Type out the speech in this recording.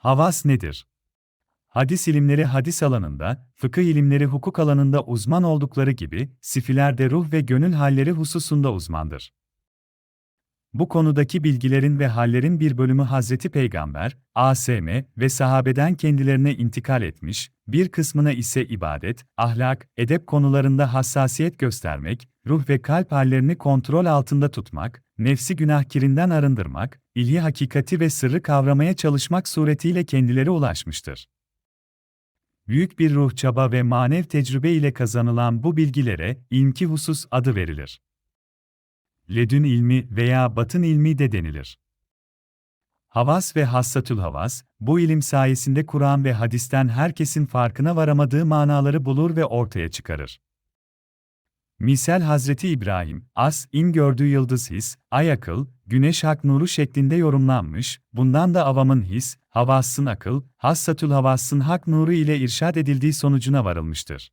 Havas nedir? Hadis ilimleri hadis alanında, fıkıh ilimleri hukuk alanında uzman oldukları gibi, sifiler de ruh ve gönül halleri hususunda uzmandır. Bu konudaki bilgilerin ve hallerin bir bölümü Hazreti Peygamber, ASM ve sahabeden kendilerine intikal etmiş, bir kısmına ise ibadet, ahlak, edep konularında hassasiyet göstermek, ruh ve kalp hallerini kontrol altında tutmak, nefsi günahkirinden arındırmak, ilhi hakikati ve sırrı kavramaya çalışmak suretiyle kendileri ulaşmıştır. Büyük bir ruh çaba ve manev tecrübe ile kazanılan bu bilgilere ilmki husus adı verilir. Ledün ilmi veya batın ilmi de denilir. Havas ve hassatül havas, bu ilim sayesinde Kur'an ve hadisten herkesin farkına varamadığı manaları bulur ve ortaya çıkarır. Misal Hazreti İbrahim, as, in gördüğü yıldız his, ay akıl, güneş hak nuru şeklinde yorumlanmış, bundan da avamın his, havasın akıl, hassatül havasın hak nuru ile irşad edildiği sonucuna varılmıştır.